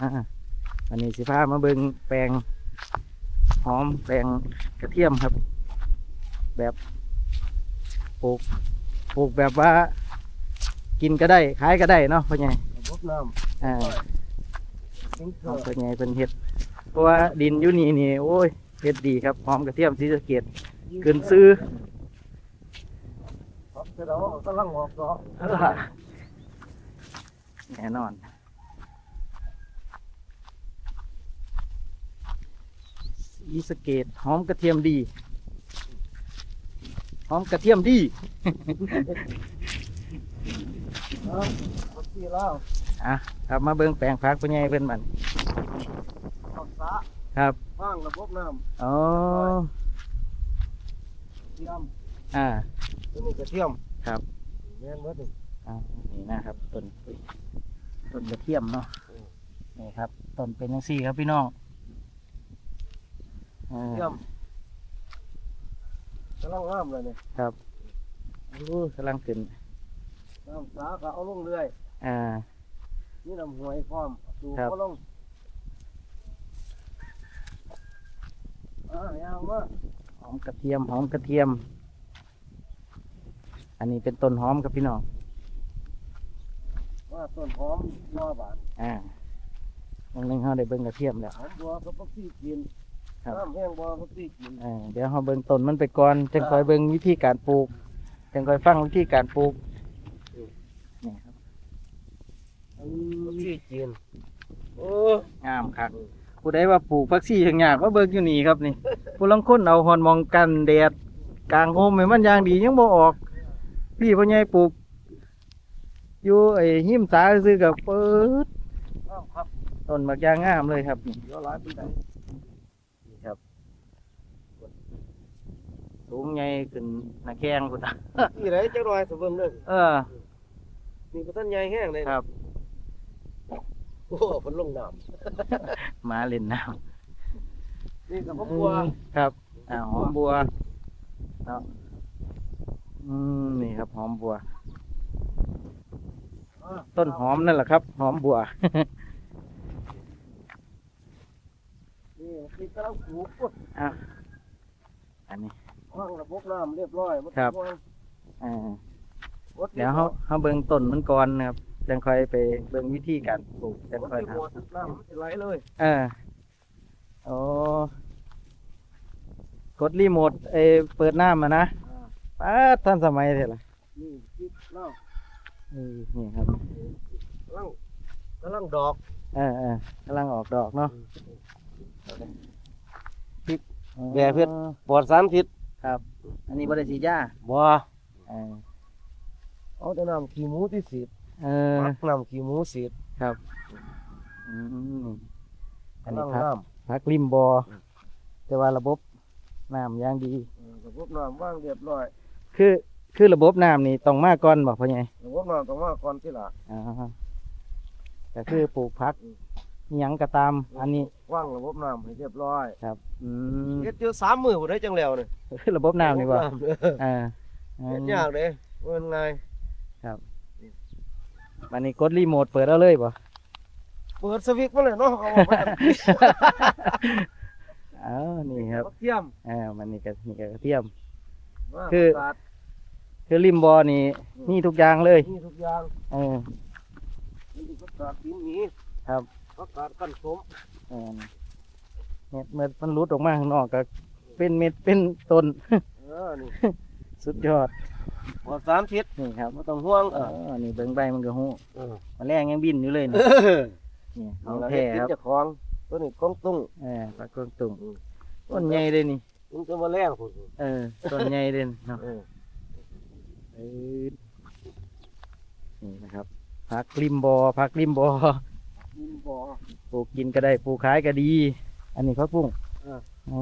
อ่าอันนี้สิพามาเบิงแปลงหอมแปลงกระเทียมครับ แบบปลูกปลูกแบบว่า กินก็ได้ขายก็ได้เนาะพ่อใหญ่ระบบน้อ่าำซิงเกอเอาร์พ่อใหญ่เป็นเห็ดเพราะว่าดินอยู่นี่นี่โอ้ยเห็ดดีครับหอมกระเทียมสีสะเกดขึ้นซื้อครับเสร็จแล้วกำลังออกดอกแน่นอน สีสะเกตหอมกระเทียมดี หอมกระเทียมดีครับหมดที่แล้วอะครับมาเบิ่งแปลงพักเป็นไงเพิ่นมันออกสาครับว่างระบบน้อ๋อำเทียมอ่าตัวนี้กระเทียมครับแม่นเบิดนี่อ่านี่นะครับต้นต้นกระเทียมเนาะนี่ครับต้นเป็นยังสี่ครับพี่น้อง อ่าเทียมกำลังงามเลยนี่ครับอู้กำลังขึ้นน้ำสาก็เอาลงเรื่อยอ่า นี่น้ำหวยพร้อมดูครับ ก็ลงอ่ายาวมาหอมกระเทียมหอมกระเทียม อันนี้เป็นต้นหอมครับพี่น้องว่าต้นหอมบัวบานอ่าวันหนึงเขาได้เบิ่งกระเทียมแล้วหอมบัวก็ปักซี่กิน ครับ น้ำแห้งบัวปักซี่กินอ่าเดี๋ยวเขาเบิ่งต้นมันไปก่อนจึงคอยเบิ่งวิธีการปลูกจึงคอยฟังวิธีการปลูกนี่ครับปักซี่กินโอ้งามครับผู้ใดว่าปลูกผักชีอย่างยากว่าเบิ่งอยู่นี่ครับนี่ ผู้ลังคนเอาหอนมองกันแดดกลางโฮมให้มันอย่างดียังบ่ออก พี่พ่อใหญ่ปลูก อยู่ไอ้หิมสาซื้อกับเปิดอ้าวครับต้นบักยางงามเลยครับนี่ เดี๋ยวหลายปีไหนนี่ครับ สูงใหญ่ขึ้นหน้าแข้งพุ่นน่ะที่ไหนจะรอยสมบูรณ์เลยเออมีกระทันใหญ่แห้งเลยครับ โอ้ฝนลงน้หมาเล่นน้ำนี่กับำพ่อบัวครับอ่าหอมบัวเนาะอืมนี่ครับ หอมบัวอ่าต้นหอมนั่นแหละครับ หอมบัว นี่นี่กำลังปลูกปุ๊บอะอันนี้ วางระบบน้ำเรียบร้อยครับวางอ่ารถเดี๋ยวเขาเขาเบิ่งต้นมันก่อนนะครับจังค่อยไปเบิ่งวิธีการปลูกจังรถค่อยที่ทบัวน้ำมันจะไหลเลยำเออโอ้กดรีโมทเออเปิดน้ำมานะอ่าป้าดทันสมัยเถอะล่ะนี่คิดน้นี่นี่ครับำกำลังกำลังดอกเออเออกำลังออกดอกเนาะแก่เพชรปลอดสารพิษ ครับ อันนี้บริสียาบัวเออเอาแต่น้ำขี้หมูที่สีดเออ มักน้ำขี้หมูสีดครับอืมอันกำนี้ลังพักน้พักริมบอแต่ว่าระบบน้ำอย่างดีำเออระบบน้ำว่างเรียบร้อยคือคือระบบน้ำนี่ต้องมาก่อนบอกพ่อใหญ่ระบบน้ำต้องว่าก่อนที่ละอ่าก็คือปลูกพัก อิหยังก็ตาม อันนี้ ว่างระบบน้ำให้เรียบร้อยครับ อืม เฮ็ดอยู่สามมือบ่ได้จังแล้วเนี่ยคือระบบน้ำนี่บ่ระบบำเอออ่าเฮ็ดยากเลยมันไงวันนี้กดรีโมทเปิดเอาเลยบ่ เปิดสวิตช์มาเลยเนาะเขาบอกว่าอ้าวนี่ครับเทียมอ่ามันนี่ก็นี่ก็กระเทียม ว่าคือ ประกาศคือริมบอนี่มีทุกอย่างเลยมีทุกอย่างเออมีประกาศดินหนีครับ ประกาศกันสมเออเม็ดเม็ดมันรุดออกมาข้างนอกก็เป็นเม็ดเป็นต้น เออนี่สุดยอดปลอดสารพิษนี่ครับบ่ต้องห่วงเออนี่เบิ่งใบมันก็หูเออแมลงยังบินอยู่เลยเอนี่อนี่ขเอาองละแท้เฮ็ดกินครับเจ้าของตัวนี้กองตุ้ง เออปลากระตุ่งอืม ต้นใหญ่เลยนี่ มันจะมาแรงพุ่นเออต้นใหญ่เลยเนาะเออเออนี่นะครับผักริมบอผักริมบอ ดินบ่อ ปลูกกินก็ได้ปลูกขายก็ดี อันนี้ผักบุ้งเอออ๋อ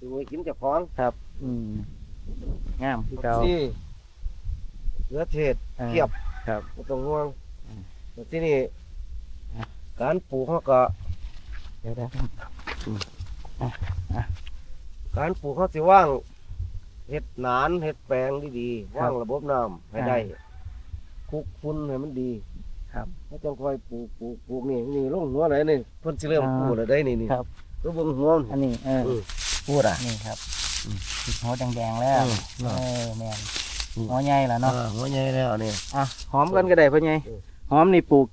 ดูไว้กินเจ้าของครับอืมงามคือเก่านี่เหลือเทศ ออ เทียบ ครับ บ่ต้องห่วงอืมแต่ที่นี่อะ การปลูกเขาก็เดี๋ยวได้การปลูกเขาสิว่างเห็ดหนานเห็ดแปลงดีๆว่างระบบน้ำให้ได้คุกฟุ้นให้มันดี ครับแล้วจังค่อยปลูกปลูกปลูกนี่นี่ลงหัวไหนนี่เพิ่นสิเริ่มอ่าปลูกแล้วได้นี่นี่ครับตัวเบิ่งหัวมันอันนี้เอออืมพูดอะนี่ครับติดหัวแดงๆแล้วอืมเออแม่นหัวใหญ่แล้วเนาะอ่าหัวใหญ่แล้วนี่อะหอมกันก็ได้พ่อใหญ่เออหอมนี่ปลูก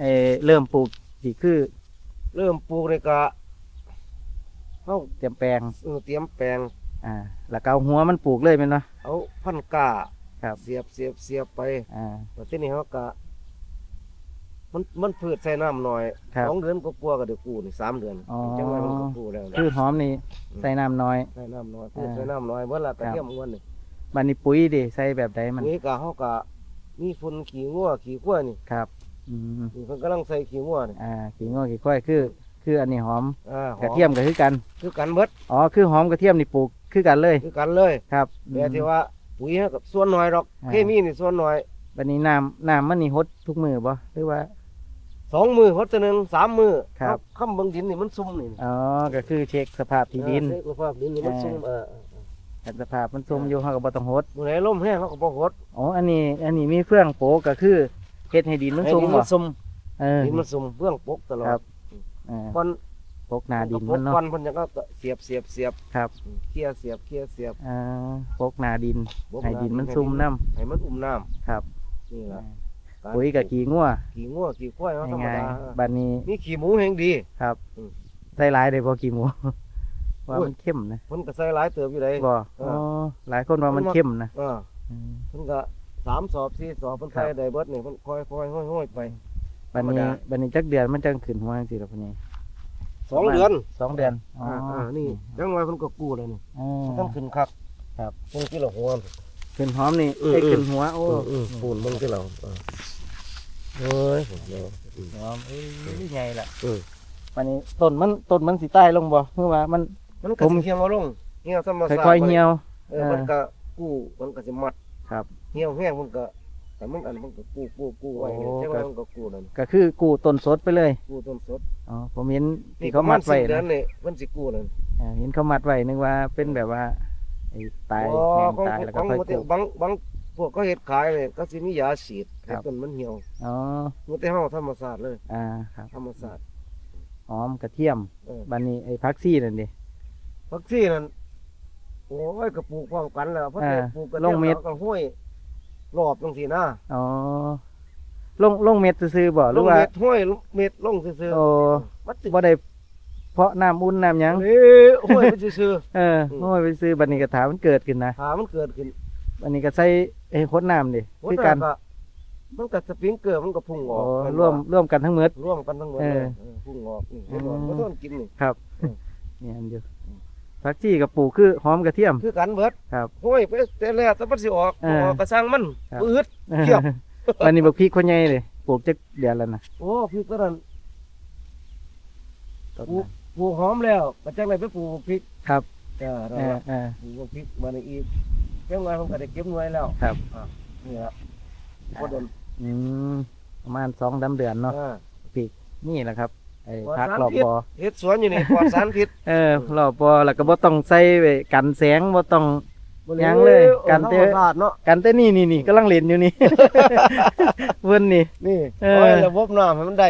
เออเริ่มปลูกสิคือ เริ่มปลูกนี่ก็เฮาเตรียมแปลงเออเตรียมแปลงอ่าแล้วก็เอาหัวมันปลูกเลยแม่นเนาะเอาพันธุ์ก้าครับเสียบเสียบเสียบไปอ่าแล้วทีนี้เฮาก็ มันมันพืชใส่น้ำหน่อยครับ สองเดือนก็กลัวาๆก็ได้กู้นี่สามเดือนอ๋อ จังไว้มันก็กู้แล้วเนี่ยคือหอมนี่ใส่น้ำน้อย ใส่น้ำน้อยพืชอ่าใส่น้ำน้อยเมื่อละกระครับเทียมอ้วนนี่บัดนี้ปุ๋ยดิใส่แบบใดมันนี่ก็เฮาก็มีฝุ่นขี้งัวขี้ข้วยนี่ครับอืมนี่เพิ่นกำลังใส่ขี้งัวนี่อ่าขี้งอกขี้ควายคือ คืออันนี้หอมอ่ากระเทียมก็คือกันคือกันเบิดอ๋อคือหอมกระเทียมนี่ปลูกคือกันเลยคือกันเลยครับแต่ที่ว่าปุ๋ยเฮาก็ส่วนน้อยดอกอ่า เคมีนี่ส่วนน้อย บัดนี้น้ำน้ำมันนี่หดทุกมือบ่หรือว่า สองมือหดตัวหนึงสามมือครับคำเบิ่งดินนี่มันซุ่มนี่อ๋อก็คือเช็คสภาพที่ดิน เออสภาพดินนี่มันอ่าซุ่มเออถ้าสภาพมันซุ่มอยู่เฮาก็บ่ต้องหดมื้อไหนลมแห้งเขาก็บ่หดอ๋ออันนี้ อันนี้มีเฟื่องโปะก็คือเฮ็ดให้ดินมันให้ซุ่มดินบ่มันซุ่มเออ ดินมันซุ่มเบื้องปกตลอครัดบอ่าก่อนปกหน้าดินปมักนเนาะก่อนเพิ่นจะก็เสียบเสียบเสียบครับ เคลียร์เสียบเคลียร์เสียบอ่าปกหน้าดินบ่ให้ดินมันซุ่มน้ำให้มันอุ้มน้ำครับ นี่ล่ะาร ปุ๋ยกับขี้งัวขี้งัวขี้ควายเนาะธรรมง่ายดาๆบัดนี้มีขี้หมูแห่งดีครับอืมใส่หลายได้บ่ขี้หมูว่าโอ้ยมันเข้มนะเพิ่นก็ใส่หลายเติบอยู่เลยบ่เอออ๋ อ๋อหลายคนว่ามันมันมาเข้มนะเอออืม เพิ่นก็สามสอบสี่สอบเพิ่นครัใส่บได้เบิดนี่เพิ่นค่อยๆห้อยๆไป บัดธรรมนี้ดา บัดนี้จักเดือนมันจังขึ้นหัวจังซี่ล่ะพุ่นนี่สองเดือนสองเดือนอ๋ออ่าออ่านี่จังไว้เพิ่นก็กู้แล้วนี่อ๋อต้องขึ้นคักครับ เพิ่นที่ละหัว ขึ้นหอมนี่อืมไอ้ยอืมขึ้นหัวโอ้ปูนเบิ่งที่เราเออเอ้ยผมเนาะอืมหอมเอ้ยใหญ่ล่ะอืมวันนี้ต้นมันต้นมันสิใต้ลงบ่เมื่อว่ามัน มันก็สิเหี่ยวเอาลงเหี่ยวธรรมชาติค่อยๆเหี่ยว เออมันก็กู้มันก็สิมัดครับ เหี่ยวแห้งมันก็แต่มันอันมันก็กู้กู้กู้ไว้นี่โอ้จังไว้มันก็กู้นั่นก็คือกู้ต้นสดไปเลยกู้ต้นสดอ๋อผมเห็นนี่ที่เขาเขามัมัดดไว้ไว้เดือนะนนี่มันสิกู้นั่น อ่าเห็นเขามัดไว้นึกว่าเป็นแบบว่า ไอ้ตายอ๋อแห้งของตายแล้วขก็องค่อยมันกู้บางบางพวกเขาเฮ็ดขายนี่ก็สิมียาฉีดครับให้ต้นมันเหี่ยวอ๋อมันแต่เฮาธรรมชาติเลย อ่าครับธรรมชาติหอมกระเทียมเออ บันนี้ไอ้พักซี่นั่นดิผักชีนั่นโอ้ยก็ปลูกพร้อมกันแล้วเพราะอ่าแต่ปลูกกันลงเม็ดแล้วก็ห้วยรอบจังซี่นะอ๋อลงลงเม็ดซื่อๆบ่หลรืองว่า เม็ดห้วยเม็ดลงซื่อโอ้ ๆมันสิบ่ได้ เพราะน้ำอุ่นน้ำหยังเอ้ยห้วยมันซื่อเอออืมโอ้ยไปซื้อบันนี้กระถามันเกิดขึ้นนะๆหามันเกิดขึ้นบันนี้ก็ใส่ไอ้พดน้ำดิโอ้คือกันแต่มันก็สปริงเกอร์มันก็พุ่งอโอ้อกร่วมร่วมกันทั้งหมด ร่วมกันทั้งหมดเอเลอยเออพุ่งออกนี่เห็นบ่อืม บ่ทนกินนี่ ครับอืม เนี่ยอันเดียวพักซี่กับปลูกคือหอมกระเทียม คือกันเบิดครับห้วยไปแต่แรกแต่มันสิออกเออออกกระซังมันครับ ปืด เทียบวันนี้บักพริกคนใหญ่เลยปลูกจักเดือนแล้วนะโอ้พี่ก็นั่นต้นปลูกน่ะ ปลูกหอมแล้วก็จังไดไปปลูกพริกครับจ้าเออเออ ปลูกพริกมาในอีกเก็บไว้ผมก็ได้เก็บไว้แล้วครับ อะนี่ละบ่โดนอืมประมาณสองสามเดือนเนาะอ่า นี่แหละครับไอ้ปลอดพักสารรอบพิษบอเฮ็ดสวนอยู่นี่ปลอดสารพิษ เออรอบบอแล้วก็บ่ต้องใส่ไว้กันแสงบ่ต้องบ่ได้ยังเลยออกันเตอะธรรมชาติเนาะกันแต่นี่นี่นี่กำลังเล่นอยู่นี่ เพิ่นนี่ นี่เออโอ้ยระบบน้ำให้มันได้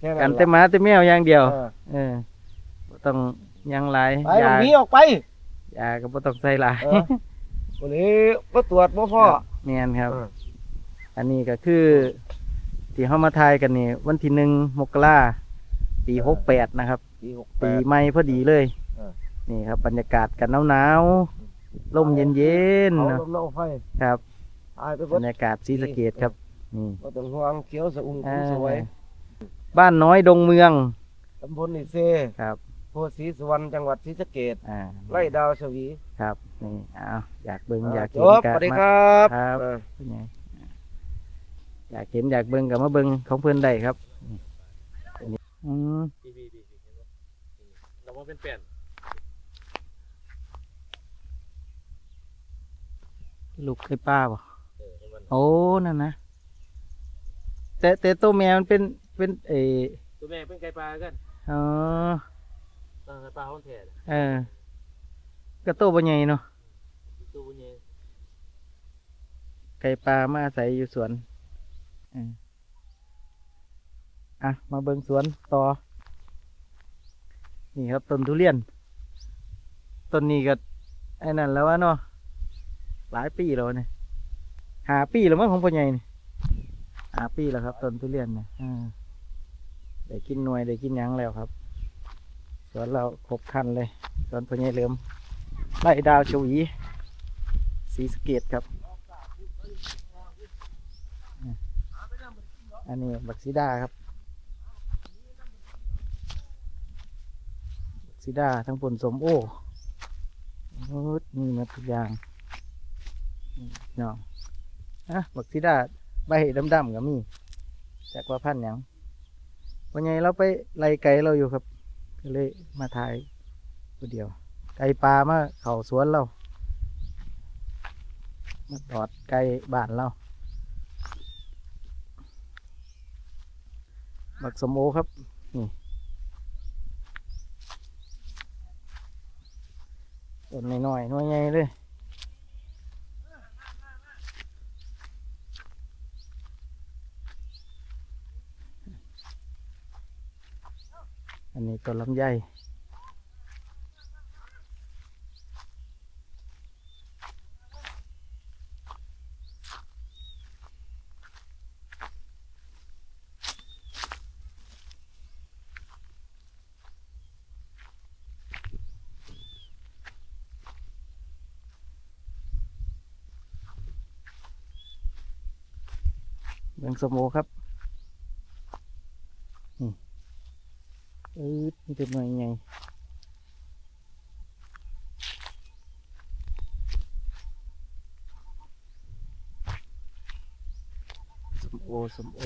แค่กันล่ะแต่หมาแต่แมวอย่างเดียว เออเออบ่ต้องหยังหลายไปยามันหนีออกไป ยาก็บ่ต้องใส่หลายเออ วันนี้บ่ตรวจบ่พ่อ แม่นครับ เออ อันนี้ก็คือ ที่เฮามาทายกันนี่วันที่หนึ่งมกราปีหกแปดนะครับ ปีหกแปปีด ใหม่พอดีเลย เออ นี่ครับ บรรยากาศกันหนาวๆลมเย็นเอาๆเนาะลมเอาไฟครับ อายไปบเบิรดรยากาศศรีสะเกดครับนี่ บ่ต้องห่วงเขียวสะอุ่งอ่าสวย บ้านน้อยดงเมืองตำบลนิเซครับโพธิ์ศรีสุวรรณจังหวัดศรีสะเกษอ่าไร่ดาวชวีครับนี่อ้าวอยากเบิ่งอยากจเห็นบกัสวัสดีมาครับครับ เออเป็นไงอยากเห็นอยากเบิ่งกับมาเบิ่งของเพื่อนได้ครับนี่อืมพี่พี่พี่เห็นปะเราว่าเป็นแป้นลูกไอ้ป้าบ่เออเห็นมันโอ้นั่นนะแต่แต่ตัวแมวมันเป็น เป็นเออตัวแม่เป็นไก่ปลากันอ๋อเออไก่ปลาเขาแท้น่ะเออก็ตัวบ่ใหญ่เนาะตัวนี้ไก่ปลามาอาศัยอยู่สวนเอออะมาเบิ่งสวนต่อ นี่ครับต้นทุเรียน ต้นนี้ก็ไอ้นั่นแล้ววะเนาะหลายปีแล้วเนี่ยหาปีแล้วมั้งของพ่อใหญ่นี่หาปีแล้วครับต้นทุเรียนเนี่ยอ่า ได้กินหน่วยได้กินยังแล้วครับ สวนเราครบคันเลย สวนพญเลิมไล่ดาวชวีสีสเกตครับ อันนี้บักซีดาครับบักซีดาทั้งผลสมโอโอ้ยมีหมาทุกอย่างนี่เนาะอะบักซีดาใบดำๆก็มีจากว่าพันธุ์ยัง วันไงเราไปไล่ไก่เราอยู่ครับ ก็เลยมาถ่ายตัวเดียว ไก่ปลามาเข่าสวนเรา มาตอดไก่บ้านเรา บักสมโอครับ นี่ต้นน้อยๆน้อยใหญ่เลย อันนี้ต้นลำไยเรื่องสมโอครับ นี่เออนี่เป็นหน่อยไงสมโอสมโอ